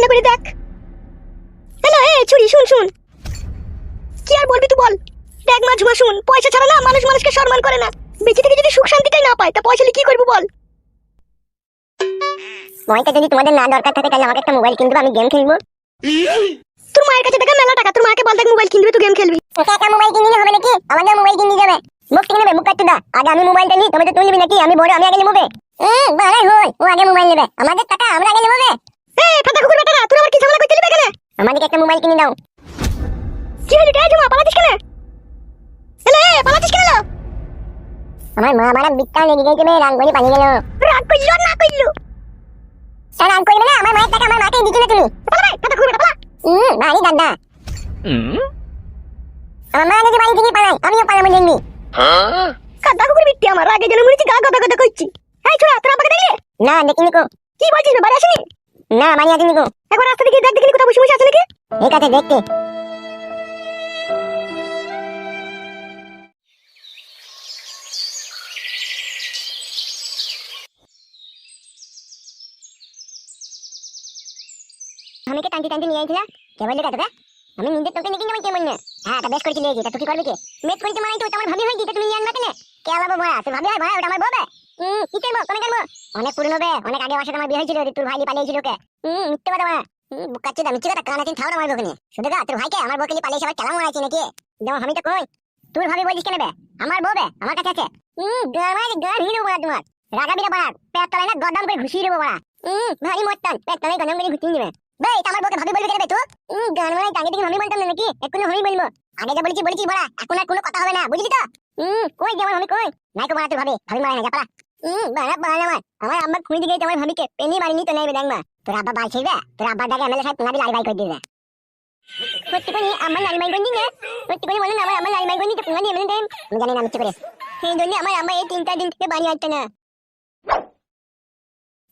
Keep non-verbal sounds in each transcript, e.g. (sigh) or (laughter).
ভাবনা করে দেখ। হ্যালো এ ছুরি শুন শুন। কি আর বলবি তুই বল? দেখ মা ঝুমা শুন পয়সা ছাড়া না মানুষ মানুষকে সম্মান করে না। বেঁচে থেকে যদি সুখ শান্তিটাই না পায় তা পয়সা নিয়ে কি করব বল? ময়টা যদি তোমাদের না দরকার থাকে তাহলে আমাকে একটা মোবাইল কিনবে আমি গেম খেলব। তোর মায়ের কাছে দেখা মেলা টাকা তোর মাকে বল দেখ মোবাইল কিনবে তুই গেম খেলবি। ওকে একটা মোবাইল কিনে হবে নাকি? আমাদের মোবাইল কিনে যাবে। মুখ কিনে নেবে মুখ কাটতে দা। আগে আমি মোবাইলটা নিই তুমি তো তুই নিবি নাকি? আমি বড় আমি আগে নেব হুম বাড়াই হই ও আগে মোবাইল নেবে। আমাদের টাকা আমরা আগে নেব এ ফাটা কুকুর বেটারা তোর আবার কি ঝামেলা করতে লিবে কেন আমাদেরকে একটা মোবাইল কিনে দাও। কি হলি রে ঝুমা পালাছিস কেন? হ্যালো এ কেন আমার মা মারা বিত্তা লেগে গেছে বে রান করে পানি গেল। রাগ করলি না করলি? স্যার রান করবে না আমার মায়ের টাকা আমার মাকে দিচ্ছ না তুমি। পালা ভাই ফাটা কুকুর বেটা পালা। হুম বাড়ি দাদা। আমার মা যদি বাড়ি থেকে পালাই আমিও পালাবো দেখবি। কাদা কুকুর বিট্টি আমার আগে যেন মনে গা গদা গদা করছি। এই ছোড়া তোর আব্বাকে দেখলি? না দেখিনি কো। কি বলছিস বাড়ি আসেনি? না বাড়ি আসেনি কো একবার রাস্তা দিকে দেখ দেখিনি কোথাও বসে বসে আছে নাকি? ঠিক আছে দেখতে। আমি কে টানতে টানতে নিয়ে আইছিলা কে বললি কাটবে আমি নিজে তোকে নিয়ে যাব কেমন না হ্যাঁ তা বেশ করেছি লিয়েছি তা তুই কি করবি কি? বেশ করেছি মানে তো আমার ভাবি হয়ে গেছে তুমি নিয়ে আনবা কেন? কে আলাবো ভয়া তুই ভাবি হয় ভয়া ওটা আমার ববে হুম, কি করব কোনে করব অনেক পুরনো বে, অনেক আগে সাথে আমার বিয়ে কথা ভাইকে, আমার নিয়ে পালিয়ে সবাই চালাম মারাইছি নাকি? যেমন আমি তো কই গদাম করে ঘুষিয়ে দেবো বড়া হুম, ভারী তলায় গদাম করে ঘুষিয়ে দিবে ভাবি বলবি কেন বে তুই? গান মারাই টাঙ্গে থেকে আমি বলতাম না নাকি? এক্ষুনি আমি বলব। আগে যা বলেছি বলেছি বড়া এখন কোনো কথা হবে না, বুঝলি তো? হুম, কই যেমন আমি কই? নাই কো তোর ভাবি ভাবি মারা না যা, পালা। হুম বাড়া বাড়া আমার আমার আম্মা খুঁজে দিকে আমার ভাবিকে। পেনি মারিনি তো নাই বে দেখবা তোর আব্বা বাল ছিড়বে? তোর আব্বার দাগে এমএলএ সাহেব তোমাদের লাল বাই করে দিবে। সত্যি করে আমার লাল বাই করে দিবে সত্যি করে বলেন আমার আমার লাল বাই করে দিতে তোমাদের এমএলএ টাইম আমি জানি না মিথ্যে করে সেই জন্য আমার আম্মা এই তিন চার দিন থেকে বাড়ি আসছে না।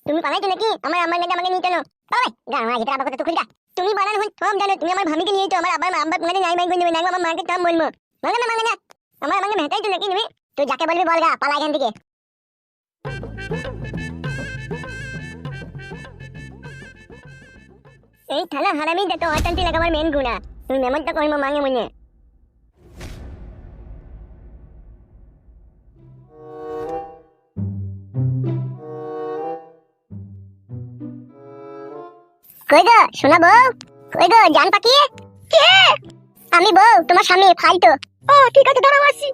তুমি পালাইছো নাকি? আমার আম্মার কাছে আমাকে নিয়ে চলো। পালাই গান যেটা আবার কথা তো খুঁজা তুমি বানান হন সব জানো। তুমি আমার ভাবিকে নিয়ে তো আমার আবার আব্বা তোমাদের নাই বাই করে না আমার মাকে কাম বলব। মানে না মানে না। আমার আমাকে মেটাই তো নাকি তুমি? তুই যাকে বলবি বল গা, পালা এখান থেকে। এই হারামি দে তো অশান্তি লাগে আমার মেন গুণা। তুমি মাঙে কই গো, শোনা বউ। কই গো, জান পাখি? কে? আমি বউ, তোমার স্বামী, ফালতু। ও, ঠিক আছে দাঁড়াও আসছি।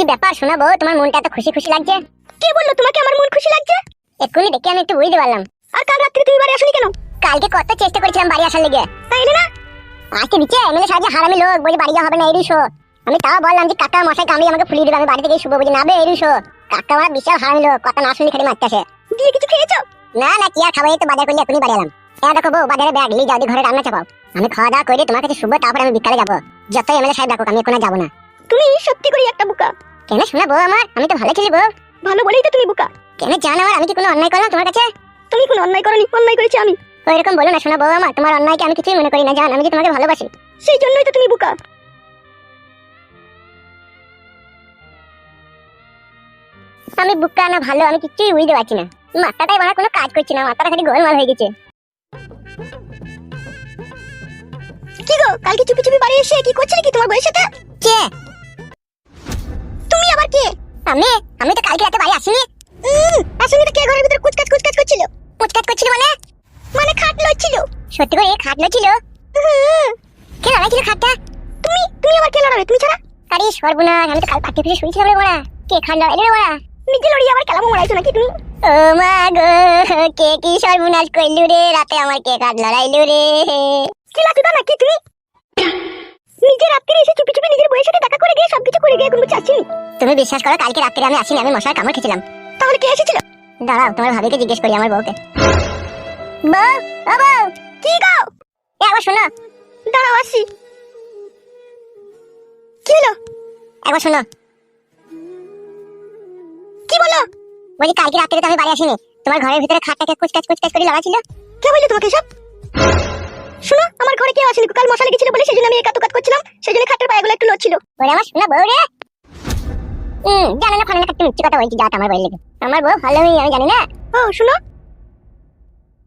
কি ব্যাপার শোনা বউ তোমার মনটা এত খুশি খুশি লাগছে? কে বলল তোমাকে আমার মন খুশি লাগছে? এক্ষুনি দেখে আমি একটু বুঝতে পারলাম। আর কাল রাত্রে তুমি বাড়ি আসনি কেন? কালকে কত চেষ্টা করেছিলাম বাড়ি আসার লেগে। তাইলে না? আজকে দিচ্ছে এমএলএ সাহায্যে হারামি লোক বলে বাড়ি যাওয়া হবে না এরই শো আমি তাও বললাম যে কাকা মশাই কামড়ি আমাকে ফুলিয়ে দিবে আমি বাড়ি থেকে শুভ বুঝি না বে এরই শো কাকা আমার বিশাল হারামি লোক কথা না শুনি খালি মারতেছে। দিয়ে কিছু খেয়েছো? না না কি আর খাব তো বাজার করলে এখনই বাড়ি এলাম। এ দেখো বউ বাজারে ব্যাগ নিয়ে যাও ঘরে রান্না চাপাও। আমি খাওয়া দাওয়া করে তোমার কাছে শুভ তারপরে আমি বিকালে যাব। যতই এমএলএ সাহেব ডাকুক আমি এখন যাব না। তুমি সত্যি করে একটা বুকা। কেন শোনা বউ আমার? আমি তো ভালো ছিলি বউ। ভালো বলেই তো তুমি বুকা। কেন জান আমার? আমি কি কোনো অন্যায় করলাম তোমার কাছে? তুমি কোনো অন্যায় করনি অন্যায় করেছি আমি। ওই রকম বলো না শোনা বউ আমার তোমার অন্যায়কে আমি কিছুই মনে করি না জান। আমি যে তোমাকে ভালোবাসি? সেই জন্যই তো তুমি বুকা। আমি বুকা না ভালো আমি কিছুই বুঝতে পারছি না। মাথাটাই আমার কোনো কাজ করছি না মাথাটা খালি গোলমাল হয়ে গেছে। কি গো কালকে চুপি চুপি বাড়ি এসে কি করছিলে কি তোমার বউয়ের সাথে? কে? কে? আমি আমি তো কালকে রাতে বাড়ি আসিনি। আসলে তো কে ঘরের ভিতরে কুচকাচ কুচকাচ করছিল? পুচকাট করছিল মানে? মানে খাট লড়ছিল সত্যি করে খাটলো ছিল হুম, কে লড়াই ছিল খাটটা? তুমি তুমি আবার কে লড়াবে? তুমি ছাড়া? আরে সর্বনাশ আমি তো কাল পাটি ফিরে শুয়েছিলাম রে বড়া। কে খাট লড়াই রে বড়া? নিজে লড়িয়ে আবার কেলামো মারাইছো নাকি তুমি? ও মা গো কে কি সর্বনাশ কইলু রে? রাতে আমার কে খাট লড়াইলু রে? কি লাচুদা নাকি তুমি? নিজে রাত্রে এসে চুপি চুপি নিজের বউয়ের সাথে দেখা করে গিয়ে সবকিছু করে গিয়ে কোনো তুমি বিশ্বাস করো কালকে রাত্রে আমি আসিনি আমি মশার কামড় খেয়েছিলাম। তাহলে কে এসেছিল? দাঁড়াও তোমার ভাবিকে জিজ্ঞেস করি আমার বউকে। বউ ও বউ কি গাও এ একবার শোনো। দাঁড়াও আসছি কি হলো? একবার শোনো। কি বলো? বলছি কালকে রাত্রে তো আমি বাড়ি আসিনি। তোমার ঘরের ভিতরে খাটটাকে কুচকাচ কুচকাচ করে লাগা ছিল কে বললি তোমাকে সব আসেনি কাল মশা লেগেছিল বলে সেজন্য আমি একা কাত করছিলাম। সেজন্য খাটের পায়েগুলো একটু নড়ছিল। ওরে আমার শোনা বউ রে হুম জানো না ফানা একটা মিথ্যে কথা বলছি যা আমার বই লেগে। আমার বউ ভালো আমি আমি জানি না। ও শোনো।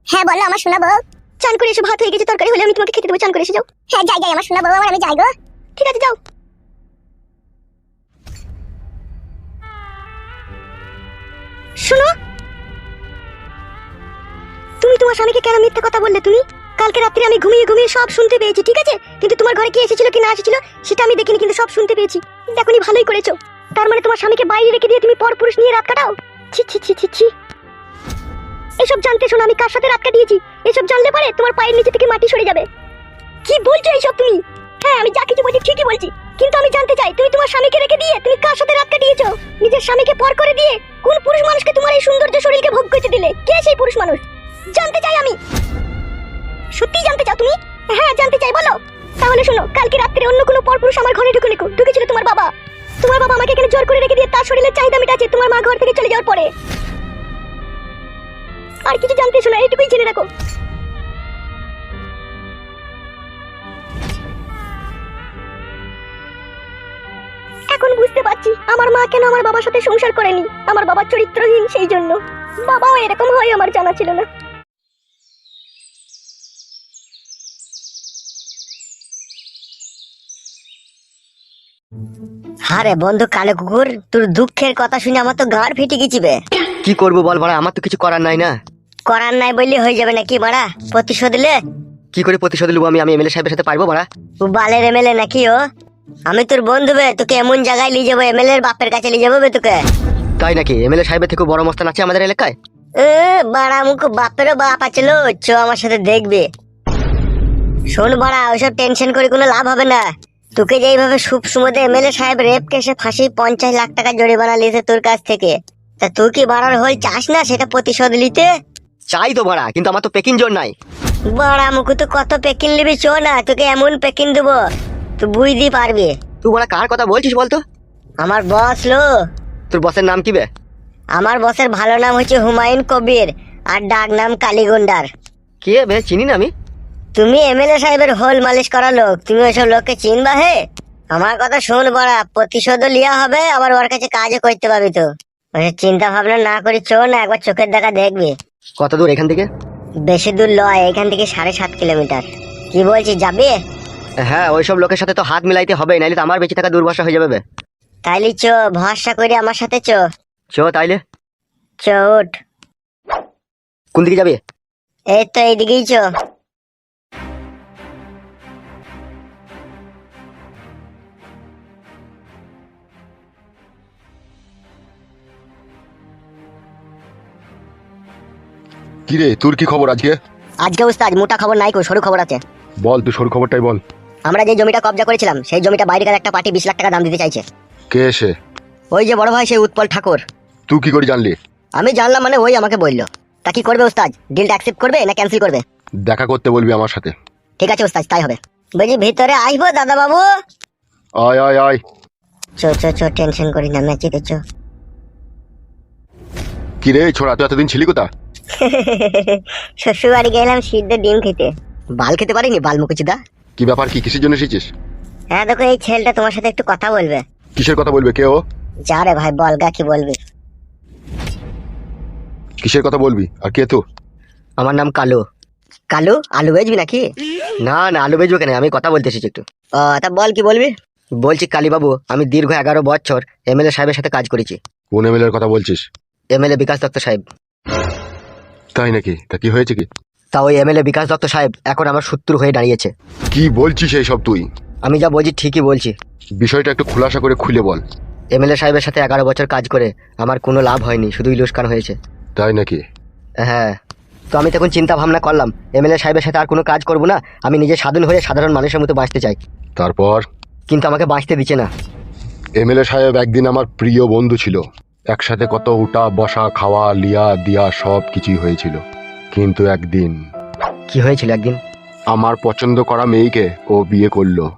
হ্যাঁ বলো আমার শোনা বউ। চান করে এসে ভাত হয়ে গেছে তরকারি হলে আমি তোমাকে খেতে দেবো চান করে এসে যাও। হ্যাঁ যাই যাই আমার শোনা বউ আমার আমি যাই গো। ঠিক আছে যাও। শোনো। তুমি তোমার স্বামীকে কেন মিথ্যা কথা বললে তুমি? কালকে রাত্রে আমি ঘুমিয়ে ঘুমিয়ে সব শুনতে পেয়েছি, ঠিক আছে? কিন্তু তোমার ঘরে কি এসেছিল, কি না এসেছিল, সেটা আমি দেখিনি, কিন্তু সব শুনতে পেয়েছি। দেখনি ভালোই করেছ। তার মানে তোমার স্বামীকে বাইরে রেখে দিয়ে তুমি পরপুরুষ নিয়ে রাত কাটাও? ছি ছি ছি ছি ছি। এসব জানতে শোনো, আমি কার সাথে রাত কাটিয়েছি? এসব জানলে পরে তোমার পায়ের নিচে থেকে মাটি সরে যাবে। কি বলছো এইসব তুমি? হ্যাঁ আমি যা কিছু বলছি ঠিকই বলছি, কিন্তু আমি জানতে চাই, তুমি তোমার স্বামীকে রেখে দিয়ে তুমি কার সাথে রাত কাটিয়েছো? নিজের স্বামীকে পর করে দিয়ে কোন পুরুষ মানুষকে তোমার এই সৌন্দর্য শরীরকে ভোগ করতে দিলে? কে সেই পুরুষ মানুষ? জানতে চাই আমি। সত্যি জানতে চাও তুমি? হ্যাঁ জানতে চাই, বলো। তাহলে শোনো, কালকে রাত্রে অন্য কোনো পরপুরুষ আমার ঘরে ঢুকে নিকো ঢুকেছিল তোমার বাবা। তোমার বাবা আমাকে এখানে জোর করে রেখে দিয়ে তার শরীরের চাহিদা মেটাচ্ছে তোমার মা ঘর থেকে চলে যাওয়ার পরে। আর কিছু জানতে শোনো, এইটুকুই জেনে রাখো। এখন বুঝতে পারছি, আমার মা কেন আমার বাবার সাথে সংসার করেনি। আমার বাবা চরিত্রহীন সেই জন্য। বাবাও এরকম হয়, আমার জানা ছিল না। আরে বন্ধু কালো কুকুর তোর দুঃখের কথা শুনে আমার তো গাঁড় ফেটে গেছিবে কি করব বল মারা আমার তো কিছু করার নাই না। করার নাই বললে হয়ে যাবে নাকি মারা প্রতিশোধ দিলে কি করে প্রতিশোধ নেব আমি? আমি এমএলএ সাহেবের সাথে পারব মারা ও বালের এমএলএ নাকি ও? আমি তোর বন্ধু বে তোকে এমন জায়গায় নিয়ে যাব এমএলএ এর বাপের কাছে নিয়ে যাব বে তোকে। তাই নাকি? এমএলএ সাহেবের থেকে বড় মস্তান আছে আমাদের এলাকায়? এ, বাড়া মুখ বাপেরও বাপ আছে লো চ আমার সাথে দেখবে। শোন বাড়া ওইসব টেনশন করে কোনো লাভ হবে না। তোকে যেইভাবে সুপ সুমদে এমএলএ সাহেব রেপ কেসে ফাঁসি পঞ্চাশ লাখ টাকা জরিমানা লিয়েছে তোর কাছ থেকে তা তুই কি বাড়ার হল চাস না সেটা প্রতিশোধ নিতে? চাই তো ভাড়া কিন্তু আমার তো পেকিং জোর নাই। বড়া মুখু তো কত পেকিন নিবি চো না তোকে এমন পেকিন দেবো তুই বুঝতে পারবি। তুই বড়া কার কথা বলছিস বলতো? আমার বস লো। তোর বসের নাম কি বে? আমার বসের ভালো নাম হচ্ছে হুমায়ুন কবির আর ডাক নাম কালীগুন্ডার। কে বে? চিনি না আমি। তুমি এমএলএ সাহেবের হোল মালিশ করা লোক তুমি ওইসব লোককে চিনবা হে? আমার কথা শোন বড়া প্রতিশোধও লিয়া হবে আবার ওর কাছে কাজও করতে পারবি তো। ওইসব চিন্তা ভাবনা না করি চো না একবার চোখের দেখা দেখবি। কত দূর এখান থেকে? বেশি দূর লয় এখান থেকে সাড়ে সাত কিলোমিটার। কি বলছিস যাবি? হ্যাঁ ওইসব লোকের সাথে তো হাত মিলাইতে হবে নাইলে তো আমার বেঁচে থাকা দুর্বাসা হয়ে যাবে তাইলে চো ভরসা করে আমার সাথে চো। চ তাইলে। চো উঠ। কোন দিকে যাবি? এই তো এইদিকেই চো। কিরে তোর কি খবর আজকে? আজকে উস্তাদ মোটা খবর নাই কো সরু খবর আছে। বল তুই সরু খবরটাই বল। আমরা যে জমিটা কবজা করেছিলাম সেই জমিটা বাইরেকার একটা পার্টি বিশ লাখ টাকা দাম দিতে চাইছে। কে এসে ওই যে বড় ভাই সেই উৎপল ঠাকুর। তুই কি করে জানলি? আমি জানলাম মানে ওই আমাকে বলল। তা কি করবে উস্তাদ ডিলটা অ্যাকসেপ্ট করবে না ক্যান্সেল করবে? দেখা করতে বলবি আমার সাথে। ঠিক আছে উস্তাদ তাই হবে। বলছি ভিতরে আইবো দাদা বাবু আয় আয় আয়। চো চো চো টেনশন করি না ম্যাচিতে চো। কি রে ছোড়া তুই এতদিন ছিলি কোথা (laughs) শ্বশুর বাড়ি গেলাম সিদ্ধ ডিম খেতে। বাল খেতে পারিনি বাল মুকুচিদা কি ব্যাপার কি কিসের জন্য এসেছিস? হ্যাঁ দেখো এই ছেলেটা তোমার সাথে একটু কথা বলবে। কিসের কথা বলবে কে ও? যা রে ভাই বলগা কি বলবি? কিসের কথা বলবি? আর কে তো? আমার নাম কালু। কালু? আলু বেচবি নাকি? না না আলু বেজবো কেন? আমি কথা বলতে এসেছি একটু। তা বল কি বলবি? বলছি কালীবাবু আমি দীর্ঘ এগারো বছর এমএলএ সাহেবের সাথে কাজ করেছি। কোন এমএলএর কথা বলছিস? এমএলএ বিকাশ দত্ত সাহেব। তাই নাকি? তা কি হয়েছে কি? তা ওই এমএলএ বিকাশ দত্ত সাহেব এখন আমার শত্রু হয়ে দাঁড়িয়েছে। কি বলছিস এই সব তুই? আমি যা বলছি ঠিকই বলছি। বিষয়টা একটু খোলাসা করে খুলে বল। এমএলএ সাহেবের সাথে এগারো বছর কাজ করে আমার কোনো লাভ হয়নি শুধুই লোসকান হয়েছে। তাই নাকি? হ্যাঁ তো আমি তখন চিন্তা ভাবনা করলাম এমএলএ সাহেবের সাথে আর কোনো কাজ করব না আমি নিজে স্বাধীন হয়ে সাধারণ মানুষের মতো বাঁচতে চাই। তারপর? কিন্তু আমাকে বাঁচতে দিচ্ছে না। এমএলএ সাহেব একদিন আমার প্রিয় বন্ধু ছিল। একসাথে কত উঠা বসা খাওয়া লিয়া দিয়া সব কিছুই হয়েছিল। কিন্তু একদিন কি হয়েছিল একদিন? আমার পছন্দ করা মেয়েকে ও বিয়ে করল।